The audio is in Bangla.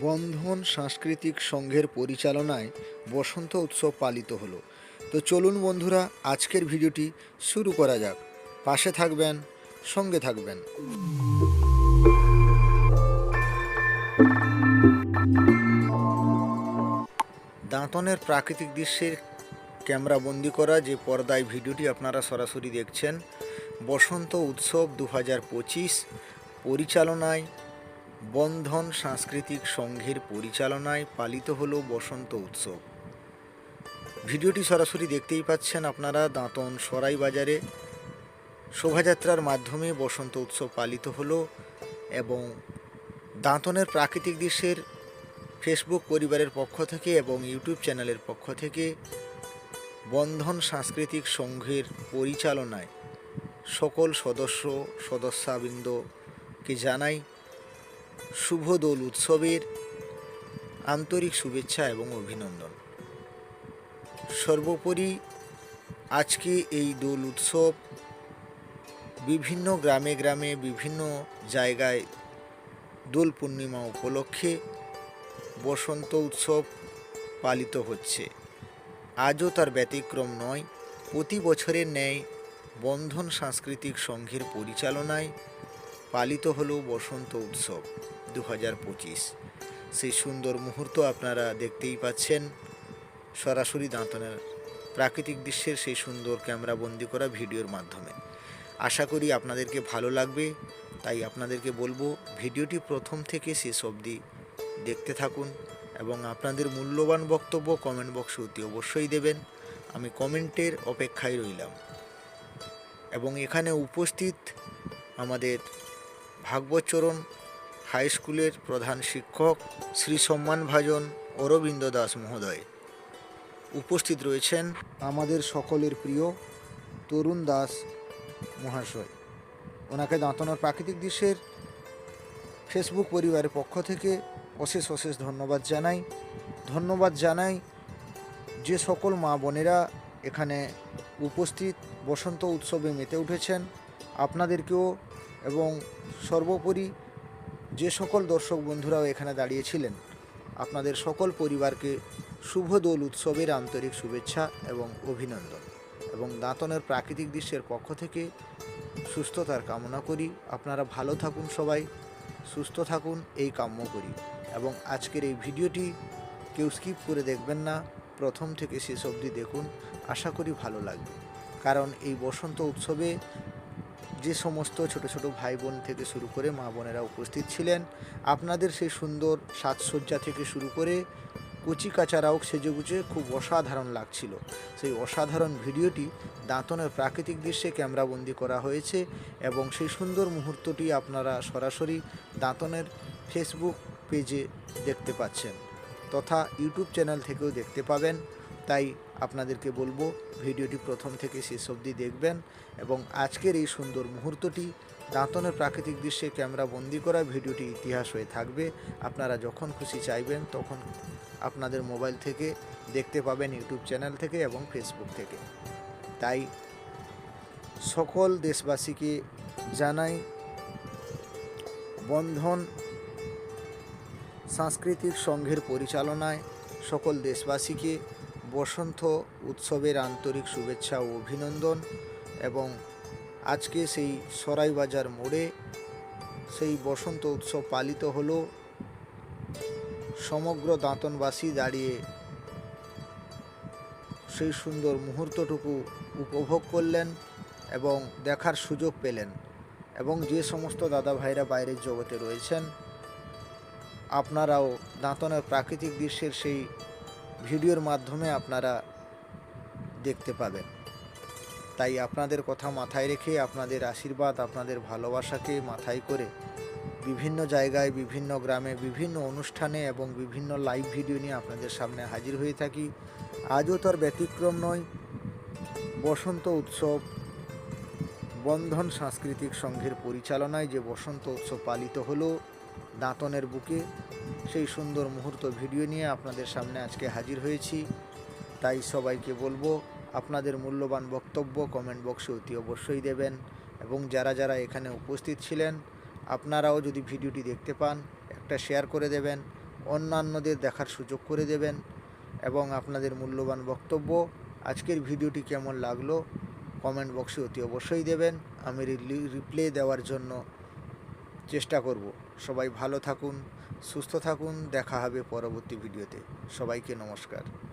বন্ধন সাংস্কৃতিক সংঘের পরিচালনায় বসন্ত উৎসব পালিত হলো। তো চলুন বন্ধুরা, আজকের ভিডিওটি শুরু করা যাক। পাশে থাকবেন, সঙ্গে থাকবেন। দাঁতনের প্রাকৃতিক দৃশ্যের ক্যামেরা বন্দি করা যে পর্দায় ভিডিওটি আপনারা সরাসরি দেখছেন, বসন্ত উৎসব দু হাজার পঁচিশ পরিচালনায় বন্ধন সাংস্কৃতিক সংঘের পরিচালনায় পালিত হলো বসন্ত উৎসব। ভিডিওটি সরাসরি দেখতেই পাচ্ছেন আপনারা দাঁতন সরাই বাজারে। শোভাযাত্রার মাধ্যমে বসন্ত উৎসব পালিত হলো এবং দাঁতনের প্রাকৃতিক দৃশ্যের ফেসবুক পরিবারের পক্ষ থেকে এবং ইউটিউব চ্যানেলের পক্ষ থেকে বন্ধন সাংস্কৃতিক সংঘের পরিচালনায় সকল সদস্য, সদস্যাবৃন্দকে জানাই শুভ দোল উৎসবের আন্তরিক শুভেচ্ছা এবং অভিনন্দন। সর্বোপরি আজকে এই দোল উৎসব বিভিন্ন গ্রামে গ্রামে বিভিন্ন জায়গায় দোল পূর্ণিমা উপলক্ষে বসন্ত উৎসব পালিত হচ্ছে। আজও তার ব্যতিক্রম নয়, প্রতি বছরের ন্যায় বন্ধন সাংস্কৃতিক সংঘের পরিচালনায় পালিত হলো বসন্ত উৎসব দু হাজার পঁচিশ। সেই সুন্দর মুহূর্ত আপনারা দেখতেই পাচ্ছেন। সরাসরি দাঁতনের প্রাকৃতিক দৃশ্যের সেই সুন্দর ক্যামেরা বন্দি করা ভিডিওর মাধ্যমে। আশা করি আপনাদেরকে ভালো লাগবে। তাই আপনাদেরকে বলব, ভিডিওটি প্রথম থেকে শেষ অবধি দেখতে থাকুন এবং আপনাদের মূল্যবান বক্তব্য কমেন্ট বক্সে অতি অবশ্যই দেবেন। আমি কমেন্টের অপেক্ষায় রইলাম। এবং এখানে উপস্থিত আমাদের ভাগবতচরণ হাই স্কুলের প্রধান শিক্ষক শ্রী সম্মানভাজন অরবিন্দ দাস মহোদয়। উপস্থিত রয়েছেন আমাদের সকলের প্রিয় তরুণ দাস মহাশয়। ওনাকে দাঁতনার প্রাকৃতিক দৃশ্যের ফেসবুক পরিবারের পক্ষ থেকে অশেষ অশেষ ধন্যবাদ জানাই। ধন্যবাদ জানাই যে সকল মা বোনেরা এখানে উপস্থিত বসন্ত উৎসবে মেতে উঠেছেন। আপনাদেরকেও এবং সর্বোপরি যে সকল দর্শক বন্ধুরাও এখানে দাঁড়িয়েছিলেন, আপনাদের সকল পরিবারকে শুভ দোল উৎসবের আন্তরিক শুভেচ্ছা এবং অভিনন্দন। এবং দাঁতনের প্রাকৃতিক দৃশ্যের পক্ষ থেকে সুস্থতার কামনা করি। আপনারা ভালো থাকুন সবাই, সুস্থ থাকুন, এই কাম্য করি। এবং আজকের এই ভিডিওটি কেউ স্কিপ করে দেখবেন না, প্রথম থেকে শেষ অবধি দেখুন। আশা করি ভালো লাগবে। কারণ এই বসন্ত উৎসবে যে সমস্ত ছোট ছোট ভাই বোন থেকে শুরু করে মা বোনেরা উপস্থিত ছিলেন, আপনাদের সেই সুন্দর সাজসজ্জা থেকে শুরু করে কচি কাচারাও সেজেগুজে খুব অসাধারণ লাগছিল। সেই অসাধারণ ভিডিওটি দাঁতনের প্রাকৃতিক দৃশ্যে ক্যামেরাবন্দি করা হয়েছে এবং সেই সুন্দর মুহূর্তটি আপনারা সরাসরি দাঁতনের ফেসবুক পেজে দেখতে পাচ্ছেন তথা ইউটিউব চ্যানেল থেকেও দেখতে পাবেন। তাই আপনাদেরকে বলব, ভিডিওটি প্রথম থেকে শেষ অবধি দেখবেন এবং আজকের এই সুন্দর মুহূর্তটি দাঁতনের প্রাকৃতিক দৃশ্যে ক্যামেরা বন্দি করা ভিডিওটি ইতিহাস হয়ে থাকবে। আপনারা যখন খুশি চাইবেন তখন আপনাদের মোবাইল থেকে দেখতে পাবেন ইউটিউব চ্যানেল থেকে এবং ফেসবুক থেকে। তাই সকল দেশবাসীকে জানাই বন্ধন, সাংস্কৃতিক সংঘের পরিচালনায় সকল দেশবাসীকে বসন্ত উৎসবের আন্তরিক শুভেচ্ছা ও অভিনন্দন এবং আজকে সেই সরাইবাজার মোড়ে সেই বসন্ত উৎসব পালিত হলো। সমগ্র দাঁতনবাসী দাঁড়িয়ে সেই সুন্দর মুহূর্তটুকু উপভোগ করলেন এবং দেখার সুযোগ পেলেন এবং যে সমস্ত দাদা ভাইরা বাইরের জগতে রয়েছেন, আপনারাও দাঁতনের প্রাকৃতিক দৃশ্যের সেই ভিডিওর মাধ্যমে আপনারা দেখতে পাবেন। তাই আপনাদের কথা মাথায় রেখে আপনাদের আশীর্বাদ, আপনাদের ভালোবাসাকে মাথায় করে বিভিন্ন জায়গায়, বিভিন্ন গ্রামে, বিভিন্ন অনুষ্ঠানে এবং বিভিন্ন লাইভ ভিডিও নিয়ে আপনাদের সামনে হাজির হয়ে থাকি। আজও তার ব্যতিক্রম নয়, বসন্ত উৎসব বন্ধন সাংস্কৃতিক সংঘের পরিচালনায় যে বসন্ত উৎসব পালিত হলো দাঁতনের বুকে সেই সুন্দর মুহূর্ত ভিডিও নিয়ে আপনাদের সামনে আজকে হাজির হয়েছি। তাই সবাইকে বলব, আপনাদের মূল্যবান বক্তব্য কমেন্ট বক্সে অতি অবশ্যই দেবেন এবং যারা যারা এখানে উপস্থিত ছিলেন, আপনারাও যদি ভিডিওটি দেখতে পান, একটা শেয়ার করে দেবেন, অন্যান্যদের দেখার সুযোগ করে দেবেন এবং আপনাদের মূল্যবান বক্তব্য, আজকের ভিডিওটি কেমন লাগল কমেন্ট বক্সে অতি অবশ্যই দেবেন। আমি রিপ্লাই দেওয়ার জন্য চেষ্টা করব। সবাই ভালো থাকুন সুস্থ থাকুন দেখা হবে পরবর্তী ভিডিওতে। সবাইকে নমস্কার।